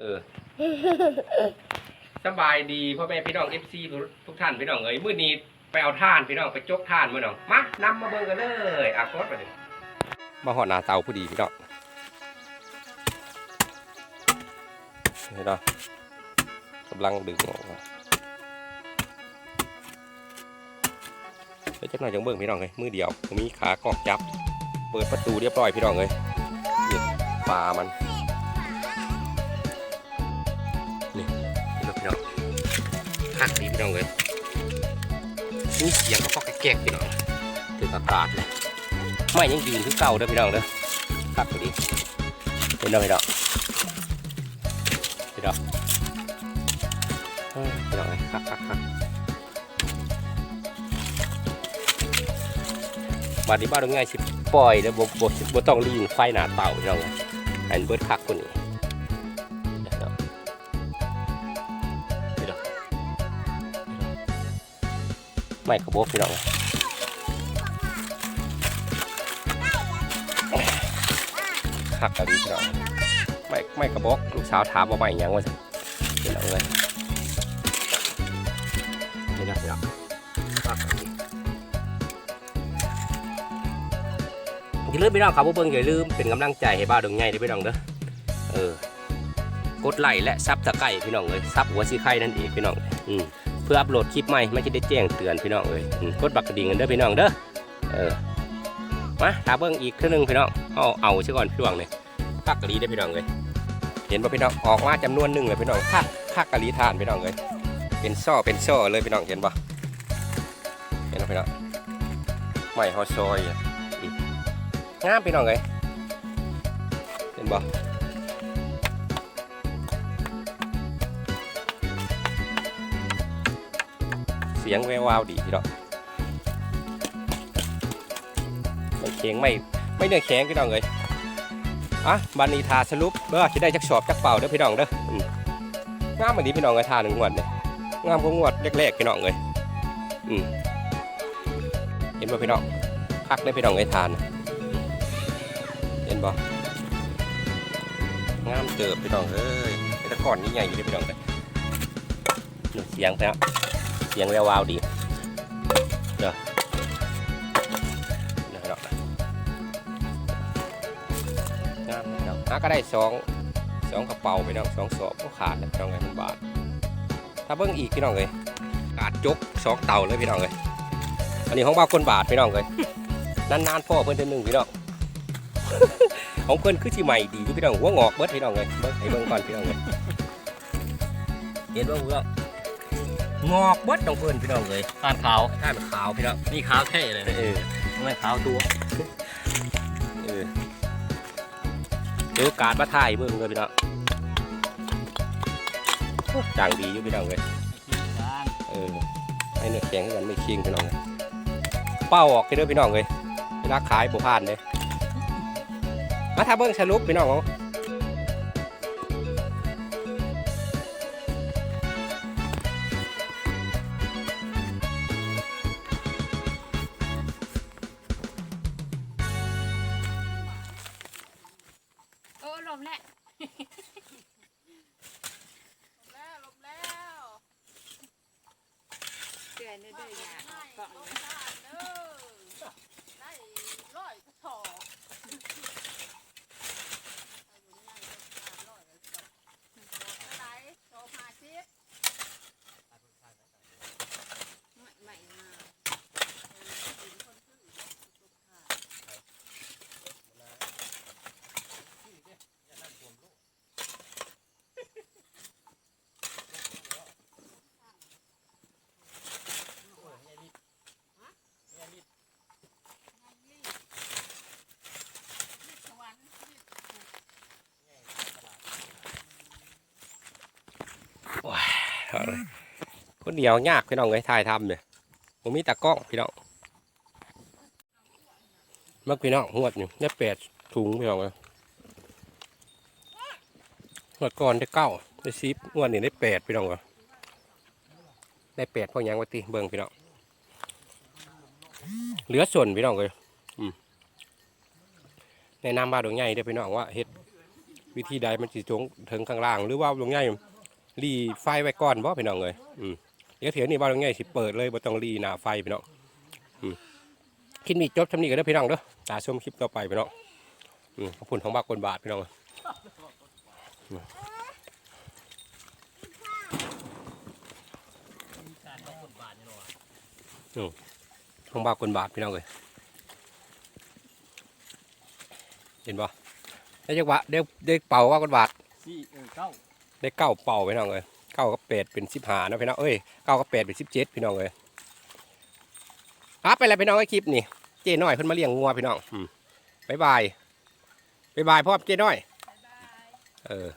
เออ สบายดีพ่อแม่พี่น้องเอฟซีทุกท่านพี่น้องเอ้ยมื้อนี้ไปเอาท่านพี่น้องไปจกท่านมื้อน้องมานำมาเบิ่งกันเลยอะกดมาดิมาหอดหน้าเตาพอดีพี่น้องเห็นเนาะกำลังดึงออกมาเดี๋ยวจักหน่อยจังเบิ่งพี่น้องเลยมือเดียวมีขากอกจับ เปิดประตูเรียบร้อยพี่น้องเลยนี่ปลามัน หักดีพี่น้องเลยนี่เสียงก็พอกแกกพี่น้องถึงอากาศเลยไม่ยังยืนคือเก่าเด้อพี่น้องเด้อหักพอดีเห็นเด้อพี่น้องพี่น้องเอ้ยพี่น้องเลยหักหักหักบาดนี้บ้านตรงไงสิปล่อยแล้วบ่บ่บ่ต้องลีนไฟหนาเต่าพี่น้องเลยให้มันเบิดคักกว่านี้ ไม่กระบอกพี่น้องหักกะดีพี่น้องไม่ไม่กระบอกลูกสาวถามว่าไม่ยังว่าสิพี่น้องเลยนี่นะพี่น้องหักกะดีอย่าลืมพี่น้องครับผู้เบิ่งอย่าลืมเป็นกำลังใจให้บ้าวดงใหญ่ด้วยพี่น้องเด้อเออกดไลค์และซับตะไคร้พี่น้องเลยซับหัวสีไข่นั่นเองพี่น้อง อืม พื่ออัปโหลดคลิปใหม่ไม่จะได้แจ้งเตือนพี่น้องเอ้ยกดบักกระดิ่งกันเด้อพี่น้องเด้อเออมาถาเบิ้งอีกเท่านึงพี่น้องเอาเอาซะก่อนพี่หวังเนี่ยคักกะลีได้อพี่น้องเลยเห็นป่ะพี่น้องออกมาจำนวนหนึ่งเลยพี่น้องคักคักกะลีทานพี่น้องเลยเป็นซ่อเป็นซ่อเลยพี่น้องเห็นป่ะเห็นป่ะพี่น้องไม่ฮอซอยอะอืมงามพี่น้องเลยเห็นป่ะ สียงแวววาวดีพี่น้องไม่เข็งไม่ไม่เนื้อแข็งพี่น้องเลยอะบันนี้ทาสรุปเด้อจะได้จักสอบจักเป่าเด้อพี่น้องเด้องามเหมือนนี้พี่น้องเลยทาหนึ่งงวดเนี่ยงามกว่างวดแรกๆพี่น้องเลยอืมเห็นป่พี่น้องคักเลยพี่น้องเลยทานเห็นป่งามเติบพี่น้องเอ้ยแต่ก่อนนี่ใหญ่อยู่เลยพี่น้องเลยหนูเสียงไปแล้ว เสียงแวววาวดีเดี๋ยวเดี๋ยวเนาะงามนะครับหาก็ได้สองสองกระเป๋าไปเน้องสองสอบก็ขาดนะพี่น้องไงมันบาทถ้าเบิ้งอีกพี่น้องเลยกาดจกสองเต่าเลยพี่น้องเลยอันนี้ของบ้าคนบาทพี่น้องเลยนานๆพ่อเพิ่นเดือนหนึ่งพี่น้องของเพิ่นคือที่ใหม่ดีพี่น้องหัวงอกเบิดพี่น้องเลยเบิ้งให้เบิ้งก่อนพี่น้องเลยเห็นว่าเพี่อง งอกเบิดของเพิ่นพี่น้องเลยทานขาวท่านขาวพี่น้องนี่ขาวแท้เลยเออไม่ขาวตัวเออเดี๋ยวโอกาสมาถ่ายเบิ่งเลยพี่น้องโอ้จังดีอยู่พี่น้องเลยเออให้เนื้อแข็งกันไม่คิงพี่น้องเลยเป้าออกไปเด้อพี่น้องเลยเวลาขายบุพานเลยมาถ้าเบิ้งสรุปพี่น้องเอา ล้วแล้วลบแล้วเตือนเด้อเด้ออย่าออกกล่องลเลบยทานเด้อได้ร้อยกระสอบไหนโซฟาชิป ใหม่มา สวรรค์ เอาเลย คนเดียวยากพี่น้องเลยถ่ายทำเนี่ยผมมีตากล้องพี่น้องมักพี่น้องหวดอยู่ได้แปดถุงพี่น้องเลยหวดก่อนได้เก้าได้สิบงวดนี้ได้แปดพี่น้องเลยได้แปดพราะหยังวะติเบิ่งพี่น้องเหลือส่วนพี่น้องเลยอืมแนะนำบ้าดวงใหญ่เด้อพี่น้องว่าเฮ็ดวิธีใดมันสิจงถึงข้างล่าง หรือว่าลงง่าย รีไฟไว้ก่อนบ่พี่น้องเลยอืมเดี๋ยวเถียนี่ว่าง่ายสิเปิดเลยบ่ต้องรีหน้าไฟพี่น้องอืมคลิปนี้จบทำนี้ก็ได้พี่น้องเด้อตาชมคลิปต่อไปพี่น้องอืมขอบคุณของบากคนบาทพี่น้องของบาทคนบาทพี่น้องเลยเห็นปะได้จักวะได้ได้เป่าว่าคนบาทสี่เออเก้า ได้เก้าเป่าพี่น้องเลยเก้ากับแปดเป็นสิบห้านะพี่น้องเอ้ยเก้ากับแปดเป็นสิบเจ็ดพี่น้องเลยครับไปแล้วพี่น้องไอ้คลิปนี่เจ๊น้อยเพิ่นมาเลี้ยงงัวพี่น้องอืมบ๊ายบายบ๊ายบายพ่อเจ๊น้อยเออ